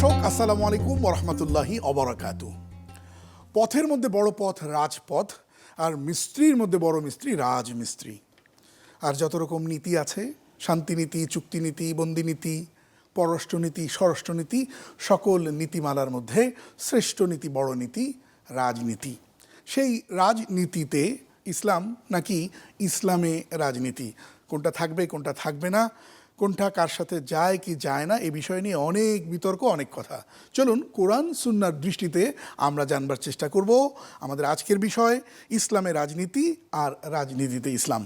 দর্শক, আসসালামু আলাইকুম ওরহমতুল্লাহি অবরাকাত পথের মধ্যে বড় পথ রাজপথ, আর মিস্ত্রির মধ্যে বড় মিস্ত্রি রাজমিস্ত্রি। আর যত রকম নীতি আছে, শান্তিনীতি, চুক্তিনীতি, বন্দিনীতি, পররাষ্ট্রনীতি, স্বরাষ্ট্রনীতি, সকল নীতিমালার মধ্যে শ্রেষ্ঠ নীতি, বড় নীতি রাজনীতি। সেই রাজনীতিতে ইসলাম নাকি ইসলামে রাজনীতি? কোনটা থাকবে কোনটা থাকবে না? কোনটা কার সাথে যায়, কি যায় না, এ বিষয় নিয়ে অনেক বিতর্ক, অনেক কথা। চলুন কোরআন সুন্নার দৃষ্টিতে আমরা জানবার চেষ্টা করব আমাদের আজকের বিষয় ইসলামে রাজনীতি আর রাজনীতিতে ইসলাম।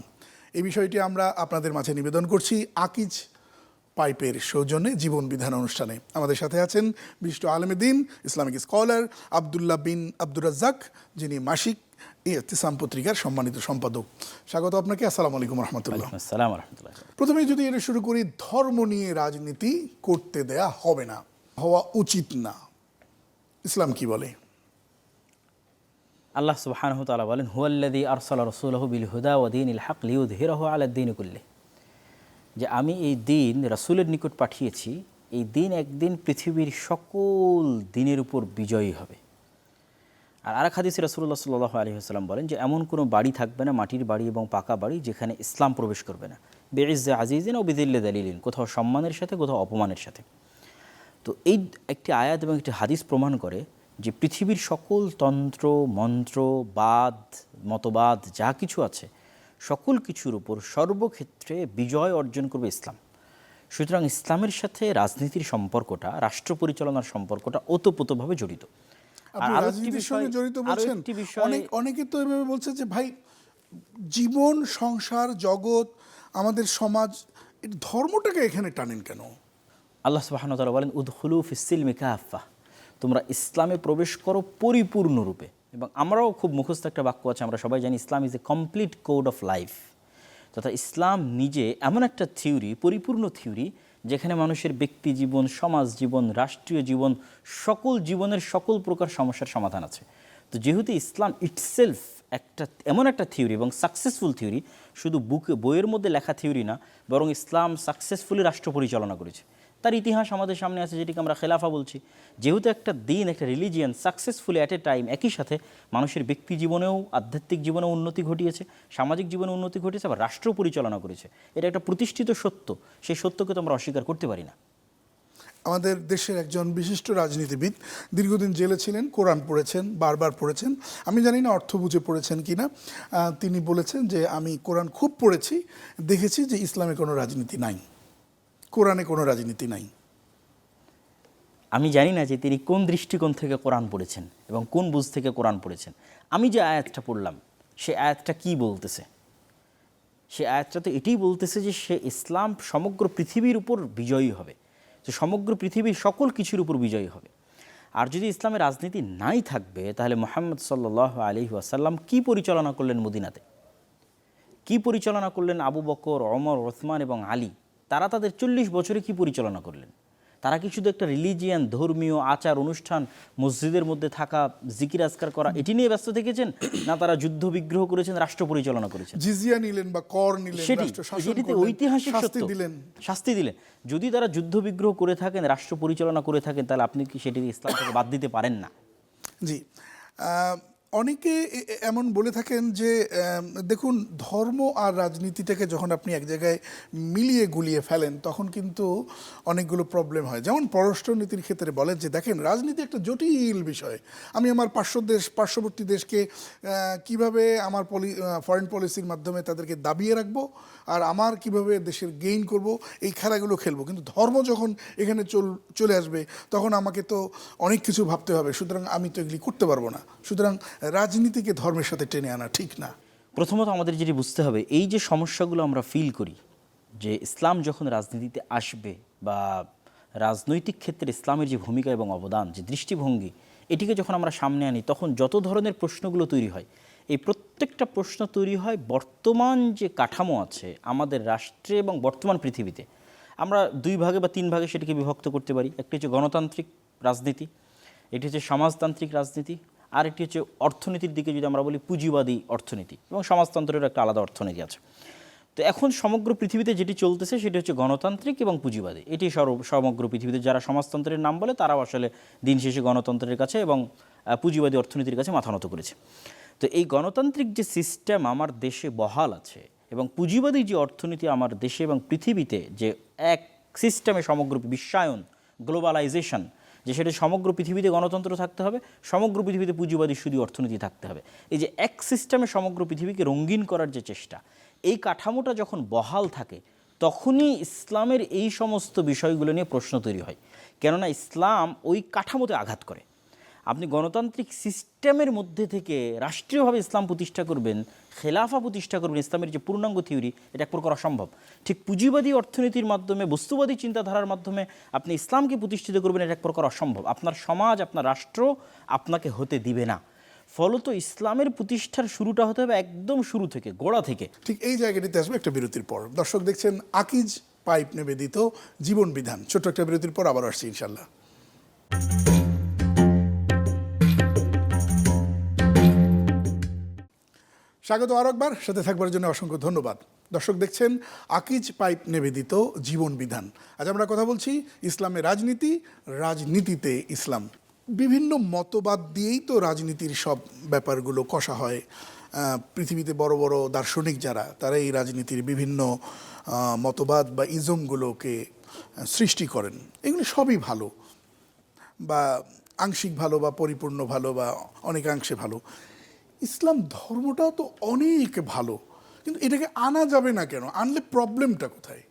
এই বিষয়টি আমরা আপনাদের মাঝে নিবেদন করছি আকিজ পাইপের সৌজন্যে জীবন বিধান অনুষ্ঠানে। আমাদের সাথে আছেন বিশিষ্ট আলমেদিন ইসলামিক স্কলার আবদুল্লাহ বিন আব্দুর রাজ্জাক, যিনি মাসিক ইতিসাম পত্রিকার সম্মানিত সম্পাদক। স্বাগত আপনাকে আসসালামু আলাইকুম রহমতুল্লাহ। আসসালাম রহমতুল্লাহ। প্রথমে যদি এটা শুরু করি ধর্ম নিয়ে রাজনীতি করতে দেয়া হবে না হওয়া উচিত না। ইসলাম কি বলে? আল্লাহ সুবহানাহু ওয়া তাআলা বলেন হুয়াল্লাযী আরসালা রাসূলাহু বিল হুদা ওয়া দীনিল হক লিইয়ুযহিরাহু আলা দ্বীন কুল্লি। যে আমি এই দিন রাসূলের নিকট পাঠিয়েছি এই দিন একদিন পৃথিবীর সকল দিনের উপর বিজয়ী হবে। আর আরেক হাদিসে রাসূলুল্লাহ সাল্লাল্লাহু আলাইহি ওয়াসাল্লাম বলেন যে এমন কোনো বাড়ি থাকবে না, মাটির বাড়ি এবং পাকা বাড়ি যেখানে ইসলাম প্রবেশ করবে না। বেইজ্জে আজিজিন ও বিদিল্লে দালিলিন, কোথাও সম্মানের সাথে, কোথাও অপমানের সাথে। তো এই একটি আয়াত এবং একটি হাদিস প্রমাণ করে যে পৃথিবীর সকল তন্ত্র, মন্ত্র, বাদ, মতবাদ, যা কিছু আছে, সকল কিছুর উপর সর্বক্ষেত্রে বিজয় অর্জন করবে ইসলাম। সুতরাং ইসলামের সাথে রাজনীতির সম্পর্কটা, রাষ্ট্র পরিচালনার সম্পর্কটা ওতপ্রোতভাবে জড়িত। আর রাজনীতির সঙ্গে জড়িত বলছেন অনেক অনেকে তো এভাবে বলছে যে ভাই জীবন সংসার জগৎ আমাদের সমাজ ধর্মটাকে এখানে টানেন কেন? আল্লাহ সুবাহান তালা বলেন উদহুলু ফিসিল মিকাফা তোমরা ইসলামে প্রবেশ করো পরিপূর্ণরূপে এবং আমরাও খুব মুখস্থ একটা বাক্য আছে আমরা সবাই জানি Islam is a complete code of life. তথা ইসলাম নিজে এমন একটা থিওরি পরিপূর্ণ থিওরি যেখানে মানুষের ব্যক্তি জীবন, সমাজ জীবন, রাষ্ট্রীয় জীবন, সকল জীবনের সকল প্রকার সমস্যার সমাধান আছে। তো যেহেতু ইসলাম ইটসেলফ একটা, এমন একটা থিওরি এবং সাকসেসফুল থিওরি, শুধু বুকে, বইয়ের মধ্যে লেখা থিওরি না, বরং ইসলাম সাকসেসফুলি রাষ্ট্র পরিচালনা করেছে। তার ইতিহাস আমাদের সামনে আছে, যেটিকে আমরা খেলাফা বলছি। যেহেতু একটা দিন, একটা religion successfully at a time একই সাথে মানুষের ব্যক্তি জীবনেও, আধ্যাত্মিক জীবনেও উন্নতি ঘটিয়েছে, সামাজিক জীবনে উন্নতি ঘটিয়েছে, আবার রাষ্ট্র পরিচালনা করেছে। এটা একটা প্রতিষ্ঠিত সত্য। সেই সত্যকে তো আমরা অস্বীকার করতে পারি না। আমাদের দেশের একজন বিশিষ্ট রাজনীতিবিদ, দীর্ঘদিন জেলে ছিলেন, কোরআন পড়েছেন, বারবার পড়েছেন। আমি জানি না অর্থ বুঝে পড়েছেন কি না। তিনি বলেছেন যে, আমি কোরআন খুব পড়েছি, দেখেছি যে ইসলামে কোনো রাজনীতি নাই। কোরআনে কোনো রাজনীতি নাই। আমি জানি না যে তিনি কোন দৃষ্টিকোণ থেকে কোরআন পড়েছেন এবং কোন বুঝ থেকে কোরআন পড়েছেন। আমি যে আয়াতটা পড়লাম, সে আয়াতটা কি বলতেছে? সে আয়াতটা তো এটাই বলতেছে যে, সে ইসলাম সমগ্র পৃথিবীর উপর বিজয়ী হবে। যে সমগ্র পৃথিবীর সকল কিছুর উপর বিজয়ী হবে। আর যদি ইসলামের রাজনীতি নাই থাকবে, তাহলে মোহাম্মদ সাল্লাহ আলি ওয়াসাল্লাম কি পরিচালনা করলেন মদিনাতে? কি পরিচালনা করলেন আবু বকর অমর ওসমান এবং আলী? তারা তাদের চল্লিশ বছরে কি পরিচালনা করলেন? তারা কি শুধু একটা রিলিজিয়ান ধর্মীয় আচার অনুষ্ঠান মসজিদের মধ্যে থাকা জিকির আজকার করা এটি নিয়ে ব্যস্ত থেকেছেন? না তারা যুদ্ধ বিগ্রহ করেছেন রাষ্ট্র পরিচালনা করেছেন? জিজিয়া নিলেন বা কর নিলেন সেটি সেটিতে ঐতিহাসিক শাস্তি দিলেন। শাস্তি দিলেন। যদি তারা যুদ্ধ বিগ্রহ করে থাকেন রাষ্ট্র পরিচালনা করে থাকেন তাহলে আপনি কি সেটি ইসলাম থেকে বাদ দিতে পারেন না? জি। অনেকে এমন বলে থাকেন যে দেখুন, ধর্ম আর রাজনীতিটাকে যখন আপনি এক জায়গায় মিলিয়ে গুলিয়ে ফেলেন, তখন কিন্তু অনেকগুলো প্রবলেম হয়। যেমন পররাষ্ট্রনীতির ক্ষেত্রে বলেন যে, দেখেন, রাজনীতি একটা জটিল বিষয়। আমি আমার পার্শ্ব দেশ, পার্শ্ববর্তী দেশকে কীভাবে আমার পলি ফরেন পলিসির মাধ্যমে তাদেরকে দাবিয়ে রাখব? আর আমার কীভাবে দেশের গেইন করব, এই খেলাগুলো খেলব। কিন্তু ধর্ম যখন এখানে চল, চলে আসবে, তখন আমাকে তো অনেক কিছু ভাবতে হবে। সুতরাং আমি তো এগুলি করতে পারব না। সুতরাং রাজনীতিকে ধর্মের সাথে টেনে আনা ঠিক না। প্রথমত আমাদের যেটি বুঝতে হবে, এই যে সমস্যাগুলো আমরা ফিল করি, যে ইসলাম যখন রাজনীতিতে আসবে বা রাজনৈতিক ক্ষেত্রে ইসলামের যে ভূমিকা এবং অবদান, যে দৃষ্টিভঙ্গি, এটিকে যখন আমরা সামনে আনি, তখন যত ধরনের প্রশ্নগুলো তৈরি হয় এই প্রত্যেকটা প্রশ্ন তৈরি হয় বর্তমান যে কাঠামো আছে আমাদের রাষ্ট্রে এবং বর্তমান পৃথিবীতে। আমরা দুই ভাগে বা তিন ভাগে সেটিকে বিভক্ত করতে পারি। একটি হচ্ছে গণতান্ত্রিক রাজনীতি, এটি হচ্ছে সমাজতান্ত্রিক রাজনীতি, আর একটি হচ্ছে অর্থনীতির দিকে যদি আমরা বলি পুঁজিবাদী অর্থনীতি এবং সমাজতন্ত্রের একটা আলাদা অর্থনীতি আছে। তো এখন সমগ্র পৃথিবীতে যেটি চলতেছে সেটি হচ্ছে গণতান্ত্রিক এবং পুঁজিবাদী। এটি সর্ব- সমগ্র পৃথিবীতে যারা সমাজতন্ত্রের নাম বলে তারাও আসলে দিন শেষে গণতন্ত্রের কাছে এবং পুঁজিবাদী অর্থনীতির কাছে মাথা নত করেছে। তো এই গণতান্ত্রিক যে সিস্টেম আমার দেশে বহাল আছে এবং পুঁজিবাদী যে অর্থনীতি আমার দেশে এবং পৃথিবীতে যে এক সিস্টেমে সমগ্র বিশ্বায়ন গ্লোবালাইজেশন যে সেটা সমগ্র পৃথিবীতে গণতন্ত্র থাকতে হবে, সমগ্র পৃথিবীতে পুঁজিবাদী শুধু অর্থনীতি থাকতে হবে। এই যে এক সিস্টেমে সমগ্র পৃথিবীকে রঙিন করার যে চেষ্টা, এই কাঠামোটা যখন বহাল থাকে, তখনই ইসলামের এই সমস্ত বিষয়গুলো নিয়ে প্রশ্ন তৈরি হয়। কেননা ইসলাম ওই কাঠামোতে আঘাত করে। আপনি গণতান্ত্রিক সিস্টেমের মধ্যে থেকে রাষ্ট্রীয়ভাবে ইসলাম প্রতিষ্ঠা করবেন, খেলাফা প্রতিষ্ঠা করবেন, ইসলামের যে পূর্ণাঙ্গ থিওরি, এটা এক প্রকার অসম্ভব। ঠিক পুঁজিবাদী অর্থনীতির মাধ্যমে, বস্তুবাদী চিন্তাধারার মাধ্যমে আপনি ইসলামকে প্রতিষ্ঠিত করবেন, এটা এক প্রকার অসম্ভব। আপনার সমাজ, আপনার রাষ্ট্র আপনাকে হতে দিবে না। ফলত ইসলামের প্রতিষ্ঠার শুরুটা হতে হবে একদম শুরু থেকে, গোড়া থেকে। ঠিক এই জায়গাটিতে আসবে একটা বিরতির পর। দর্শক দেখছেন, আকিজ পাইপ নিবেদিত জীবন বিধান। ছোট্ট একটা বিরতির পর আবার আসছি ইনশাল্লাহ স্বাগত আর একবার। সাথে থাকবার জন্য অসংখ্য ধন্যবাদ। দর্শক দেখছেন, আকিজ পাইপ নিবেদিত জীবন বিধান। আজ আমরা কথা বলছি ইসলামের রাজনীতি, রাজনীতিতে ইসলাম। বিভিন্ন মতবাদ দিয়েই তো রাজনীতির সব ব্যাপারগুলো কষা হয়। পৃথিবীতে বড় বড় দার্শনিক যারা তারা এই রাজনীতির বিভিন্ন মতবাদ বা ইজমগুলোকে সৃষ্টি করেন। এগুলো সবই ভালো। বা আংশিক ভালো বা পরিপূর্ণ ভালো বা অনেকাংশে ভালো। ইসলাম ধর্মটাও তো অনেক ভালো। কিন্তু এটাকে আনা যাবে না কেন? আনলে প্রবলেমটা কোথায়?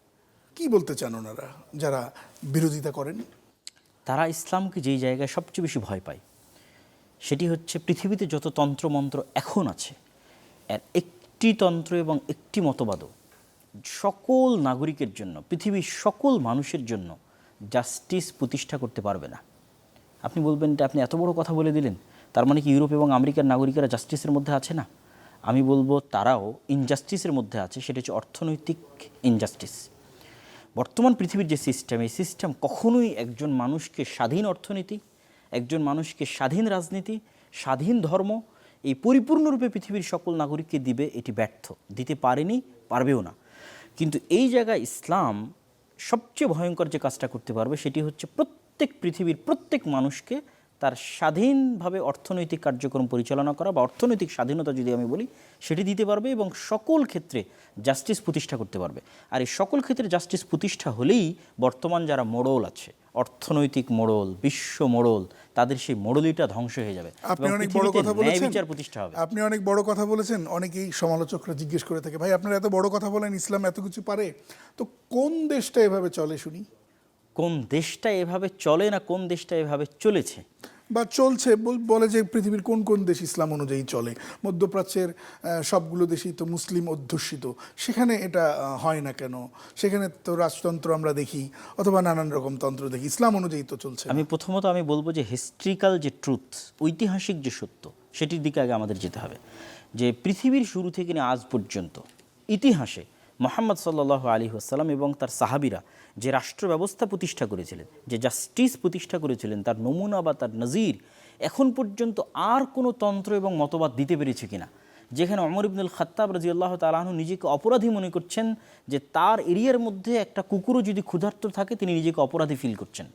কি বলতে চান ওনারা, যারা বিরোধিতা করেন? তারা ইসলামকে যেই জায়গায় সবচেয়ে বেশি ভয় পায়, সেটি হচ্ছে পৃথিবীতে যত তন্ত্রমন্ত্র এখন আছে, এর একটি তন্ত্র এবং একটি মতবাদও সকল নাগরিকের জন্য, পৃথিবীর সকল মানুষের জন্য জাস্টিস প্রতিষ্ঠা করতে পারবে না। আপনি বলবেন যে আপনি এত বড় কথা বলে দিলেন তার মানে কি ইউরোপ এবং আমেরিকার নাগরিকেরা জাস্টিসের মধ্যে আছে না? আমি বলব তারাও ইনজাস্টিসের মধ্যে আছে, সেটা হচ্ছে অর্থনৈতিক ইনজাস্টিস বর্তমান পৃথিবীর যে সিস্টেম এই সিস্টেম কখনোই একজন মানুষকে স্বাধীন অর্থনীতি, একজন মানুষকে স্বাধীন রাজনীতি, স্বাধীন ধর্ম, এই পরিপূর্ণরূপে পৃথিবীর সকল নাগরিককে দিবে, এটি ব্যর্থ। দিতে পারেনি, পারবেও না। কিন্তু এই জায়গায় ইসলাম সবচেয়ে ভয়ঙ্কর যে কাজটা করতে পারবে, সেটি হচ্ছে প্রত্যেক পৃথিবীর প্রত্যেক মানুষকে তার স্বাধীনভাবে অর্থনৈতিক কার্যক্রম পরিচালনা করা বা অর্থনৈতিক স্বাধীনতা যদি আমি বলি সেটি দিতে পারবে এবং সকল ক্ষেত্রে জাস্টিস প্রতিষ্ঠা করতে পারবে। আর এই সকল ক্ষেত্রে জাস্টিস প্রতিষ্ঠা হলেই বর্তমান যারা মোড়ল আছে অর্থনৈতিক মোড়ল বিশ্ব মোড়ল তাদের সেই মোড়লিটা ধ্বংস হয়ে যাবে। আপনি অনেক বড় কথা বলেছেন। বিচার প্রতিষ্ঠা হবে। আপনি অনেক বড় কথা বলেছেন অনেকেই সমালোচকরা জিজ্ঞেস করে থাকে ভাই আপনারা এত বড় কথা বলেন ইসলাম এত কিছু পারে? তো কোন দেশটা এভাবে চলে শুনি? কোন দেশটা এভাবে চলে না কোন দেশটা এভাবে চলেছে? বা চলছে, বল- যে পৃথিবীর কোন কোন দেশ ইসলাম অনুযায়ী চলে? মধ্যপ্রাচ্যের সবগুলো দেশই তো মুসলিম অধ্যুষিত। সেখানে এটা হয় না কেন? সেখানে তো রাজতন্ত্র আমরা দেখি, অথবা নানান রকম তন্ত্র দেখি। ইসলাম অনুযায়ী তো চলছে আমি প্রথমত আমি বলব যে হিস্ট্রিক্যাল যে ট্রুথ, ঐতিহাসিক যে সত্য, সেটির দিকে আগে আমাদের যেতে হবে। যে পৃথিবীর শুরু থেকে আজ পর্যন্ত ইতিহাসে মোহাম্মদ সাল্লাহ আলী আসসালাম এবং তার সাহাবিরা যে রাষ্ট্র ব্যবস্থা প্রতিষ্ঠা করেছিলেন, যে জাস্টিস প্রতিষ্ঠা করেছিলেন, তার নমুনা বা তার নজির এখন পর্যন্ত আর কোনো তন্ত্র এবং মতবাদ দিতে পেরেছে কিনা? যেখানে অমর ইবনুল খাত্তাব রাজি আল্লাহ তালাহনু নিজেকে অপরাধী মনে করছেন, যে তার এরিয়ার মধ্যে একটা কুকুরও যদি ক্ষুধার্ত থাকে, তিনি নিজেকে অপরাধী ফিল করছেন।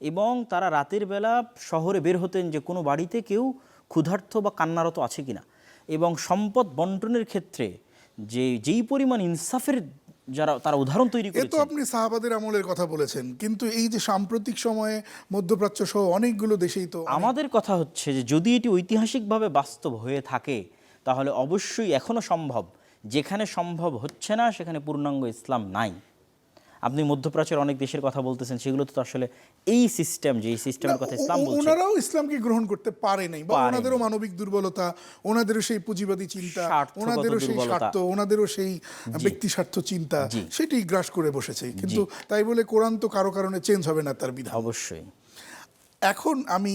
এবং তারা রাতের বেলা শহরে বের হতেন যে কোনো বাড়িতে কেউ ক্ষুধার্ত বা কান্নারত আছে কিনা। এবং সম্পদ বন্টনের ক্ষেত্রে যে যেই পরিমাণ ইনসাফের যারা তারা উদাহরণ তৈরি করে তো আপনি সাহাবাদের আমলের কথা বলেছেন কিন্তু এই যে সাম্প্রতিক সময়ে মধ্যপ্রাচ্য সহ অনেকগুলো দেশেই তো আমাদের কথা হচ্ছে যে যদি এটি ঐতিহাসিকভাবে বাস্তব হয়ে থাকে তাহলে অবশ্যই এখনও সম্ভব। যেখানে সম্ভব হচ্ছে না সেখানে পূর্ণাঙ্গ ইসলাম নাই। আপনি মধ্যপ্রাচ্যের অনেক দেশের কথা বলতেছেন সেগুলো তো আসলে এই সিস্টেম যে এই সিস্টেমের কথা ইসলাম বলছে। ওনারাও ইসলামকে গ্রহণ করতে পারে নাই বা ওনাদেরও মানবিক দুর্বলতা ওনাদেরও সেই পুঁজিবাদী চিন্তা ওনাদেরও সেই স্বার্থ ওনাদেরও সেই ব্যক্তি স্বার্থ চিন্তা সেটি গ্রাস করে বসেছে। কিন্তু তাই বলে কোরআন তো কারও কারণে চেঞ্জ হবে না তার বিধান। অবশ্যই। এখন আমি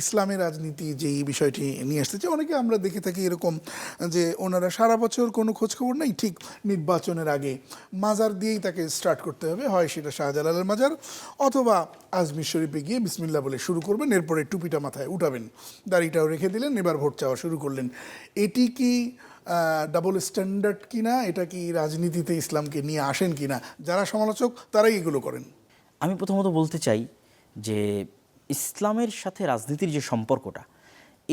ইসলামের রাজনীতি যে বিষয়টি নিয়ে আসতে চাই, অনেকে আমরা দেখে থাকি এরকম যে ওনারা সারা বছর কোনো খোঁজখবর নেই, ঠিক নির্বাচনের আগে মাজার দিয়েই তাকে স্টার্ট করতে হবে, হয় সেটা শাহজালালের মাজার অথবা আজমির শরীফে গিয়ে বিসমিল্লা বলে শুরু করবেন, এরপরে টুপিটা মাথায় উঠাবেন, দাড়িটাও রেখে দিলেন, এবার ভোট চাওয়া শুরু করলেন। এটি কি ডাবল স্ট্যান্ডার্ড কিনা, এটা কি রাজনীতিতে ইসলামকে নিয়ে আসেন কিনা, যারা সমালোচক তারাই এগুলো করেন। আমি প্রথমত বলতে চাই যে ইসলামের সাথে রাজনীতির যে সম্পর্কটা,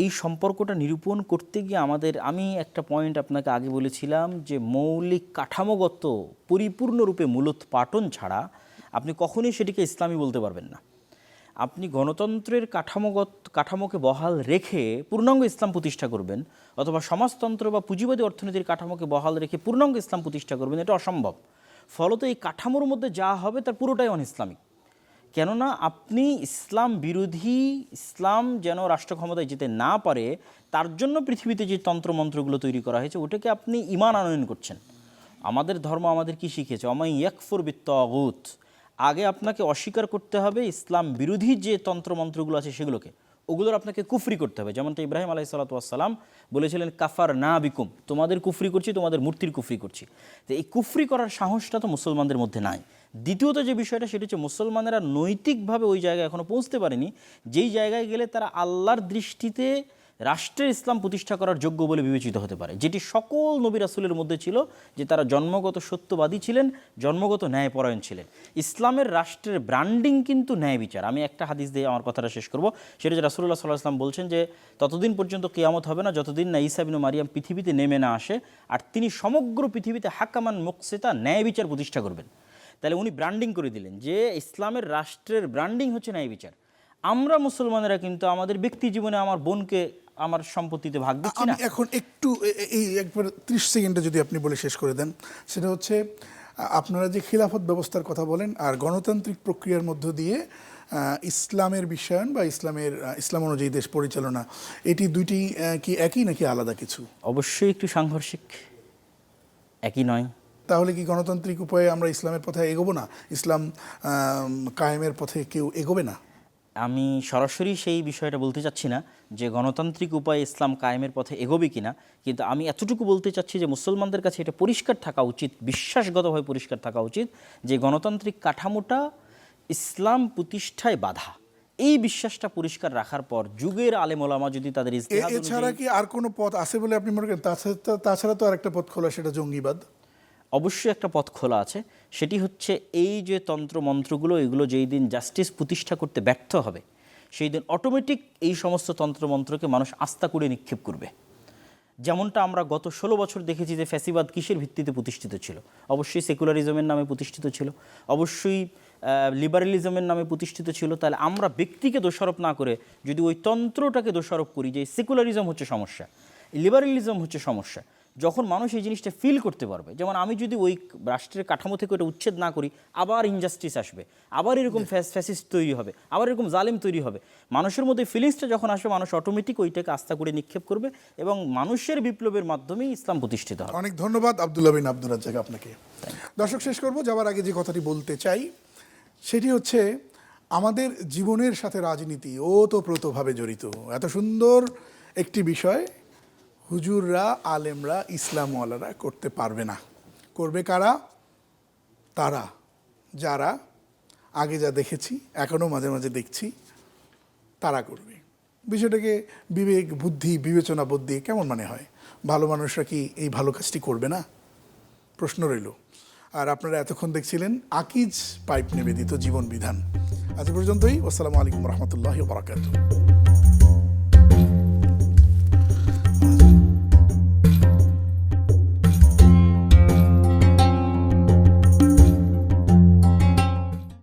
এই সম্পর্কটা নিরূপণ করতে গিয়ে আমাদের, আমি একটা পয়েন্ট আপনাকে আগে বলেছিলাম যে মৌলিক কাঠামোগত পরিপূর্ণরূপে মূলোৎপাটন ছাড়া আপনি কখনোই সেটিকে ইসলামী বলতে পারবেন না। আপনি গণতন্ত্রের কাঠামোগত, কাঠামোকে বহাল রেখে পূর্ণাঙ্গ ইসলাম প্রতিষ্ঠা করবেন, অথবা সমাজতন্ত্র বা পুঁজিবাদী অর্থনীতির কাঠামোকে বহাল রেখে পূর্ণাঙ্গ ইসলাম প্রতিষ্ঠা করবেন, এটা অসম্ভব। ফলত এই কাঠামোর মধ্যে যা হবে তার পুরোটাই অন ইসলামিক। কেননা আপনি ইসলাম বিরোধী, ইসলাম যেন রাষ্ট্র ক্ষমতায় যেতে না পারে, তার জন্য পৃথিবীতে যে তন্ত্রমন্ত্রগুলো তৈরি করা হয়েছে, ওটাকে আপনি ইমান আনয়ন করছেন। আমাদের ধর্ম আমাদের কি শিখেছে অমাই ইয়াকফুর বিত্তগুত। আগে আপনাকে অস্বীকার করতে হবে ইসলাম বিরোধী যে তন্ত্রমন্ত্রগুলো আছে সেগুলোকে। ওগুলোর আপনাকে কুফরি করতে হবে। যেমনটা ইব্রাহিম আলাই সালাতাম বলেছিলেন, কাফার না বিকুম। তোমাদের কুফরি করছি, তোমাদের মূর্তির কুফরি করছি। তো এই কুফরি করার সাহসটা তো মুসলমানদের মধ্যে নাই। দ্বিতীয়ত যে বিষয়টা, সেটা হচ্ছে মুসলমানেরা নৈতিকভাবে ওই জায়গায় এখনও পৌঁছতে পারেনি। যেই জায়গায় গেলে তারা আল্লাহর দৃষ্টিতে রাষ্ট্রের ইসলাম প্রতিষ্ঠা করার যোগ্য বলে বিবেচিত হতে পারে, যেটি সকল নবী রাসুলের মধ্যে ছিল, যে তারা জন্মগত সত্যবাদী ছিলেন, জন্মগত ন্যায়পরায়ণ ছিলেন। ইসলামের রাষ্ট্রের ব্র্যান্ডিং কিন্তু ন্যায় বিচার। আমি একটা হাদিস দিয়ে আমার কথাটা শেষ করব। সেটা যে রাসুল্লাহ সাল্লাহ আসলাম বলছেন যে ততদিন পর্যন্ত কেয়ামত হবে না, যতদিন না ঈসা বিনু মারিয়াম পৃথিবীতে নেমে না আসে, আর তিনি সমগ্র পৃথিবীতে হাকামান মুকসেতা, ন্যায় বিচার প্রতিষ্ঠা করবেন। তাহলে উনি ব্র্যান্ডিং করে দিলেন যে, ইসলামের রাষ্ট্রের ব্র্যান্ডিং হচ্ছে ন্যায় বিচার। আমরা মুসলমানেরা কিন্তু আমাদের ব্যক্তি জীবনে আমার বোনকে আমার সম্পত্তিতে ভাগ দিচ্ছি না। এখন একটু এই একবার ত্রিশ সেকেন্ডে যদি আপনি বলে শেষ করে দেন সেটা হচ্ছে আপনারা যে খিলাফত ব্যবস্থার কথা বলেন আর গণতান্ত্রিক প্রক্রিয়ার মধ্য দিয়ে ইসলামের বিশ্বায়ন বা ইসলামের ইসলাম অনুযায়ী দেশ পরিচালনা এটি দুইটি কি একই নাকি আলাদা কিছু? অবশ্যই একটু সাংঘর্ষিক। একই নয়। তাহলে কি গণতান্ত্রিক উপায়ে আমরা ইসলামের পথে এগোবো না? ইসলাম কায়েমের পথে কেউ এগোবে না? আমি সরাসরি সেই বিষয়টা বলতে চাচ্ছি না যে গণতান্ত্রিক উপায়ে ইসলাম কায়েমের পথে এগোবে কিনা কিন্তু আমি এতটুকু বলতে চাচ্ছি যে মুসলমানদের কাছে এটা পরিষ্কার থাকা উচিত বিশ্বাসগতভাবে পরিষ্কার থাকা উচিত যে গণতান্ত্রিক কাঠামোটা ইসলাম প্রতিষ্ঠায় বাধা। এই বিশ্বাসটা পরিষ্কার রাখার পর যুগের আলেমোলামা যদি তাদের এছাড়া কি আর কোনো পথ আছে বলে আপনি মনে করেন? তাছাড়া তো- আর একটা পথ খোলা সেটা জঙ্গিবাদ? অবশ্যই একটা পথ খোলা আছে। সেটি হচ্ছে এই যে তন্ত্র মন্ত্রগুলো, এগুলো যেই দিন জাস্টিস প্রতিষ্ঠা করতে ব্যর্থ হবে, সেই দিন অটোমেটিক এই সমস্ত তন্ত্রমন্ত্রকে মানুষ আস্থা করে নিক্ষেপ করবে। যেমনটা আমরা গত ষোলো বছর দেখেছি যে ফ্যাসিবাদ কিসের ভিত্তিতে প্রতিষ্ঠিত ছিল? অবশ্যই সেকুলারিজমের নামে প্রতিষ্ঠিত ছিল, অবশ্যই লিবারেলিজমের নামে প্রতিষ্ঠিত ছিল। তাহলে আমরা ব্যক্তিকে দোষারোপ না করে যদি ওই তন্ত্রটাকে দোষারোপ করি যে সেকুলারিজম হচ্ছে সমস্যা লিবারেলিজম হচ্ছে সমস্যা যখন মানুষ এই জিনিসটা ফিল করতে পারবে যেমন আমি যদি ওই রাষ্ট্রের কাঠামো থেকে ওটা উচ্ছেদ না করি আবার ইনজাস্টিস আসবে আবার এরকম ফ্যাসিস তৈরি হবে আবার এরকম জালিম তৈরি হবে মানুষের মধ্যে ফিলিংসটা যখন আসবে মানুষ অটোমেটিক ওইটাকে আস্থা করে নিক্ষেপ করবে এবং মানুষের বিপ্লবের মাধ্যমেই ইসলাম প্রতিষ্ঠিত হবে। অনেক ধন্যবাদ আবদুল্লাহ বিন আব্দুল রাজ্জাক আপনাকে। দর্শক শেষ করব। যাওয়ার আগে যে কথাটি বলতে চাই সেটি হচ্ছে আমাদের জীবনের সাথে রাজনীতি ওতপ্রোতভাবে জড়িত। এত সুন্দর একটি বিষয় হুজুররা, আলেমরা, ইসলামওয়ালারা করতে পারবে না। করবে কারা? তারা, যারা আগে যা দেখেছি, এখনও মাঝে মাঝে দেখছি, তারা করবে। বিষয়টাকে বিবেক, বুদ্ধি, বিবেচনা, বুদ্ধি, কেমন মানে হয়? ভালো মানুষরা কি এই ভালো কাজটি করবে না? প্রশ্ন রইল। আর আপনারা এতক্ষণ দেখছিলেন আকিজ পাইপ নিবেদিত জীবন বিধান। আজ পর্যন্তই। আসসালামু আলাইকুম রহমতুল্লাহ বারাকাতু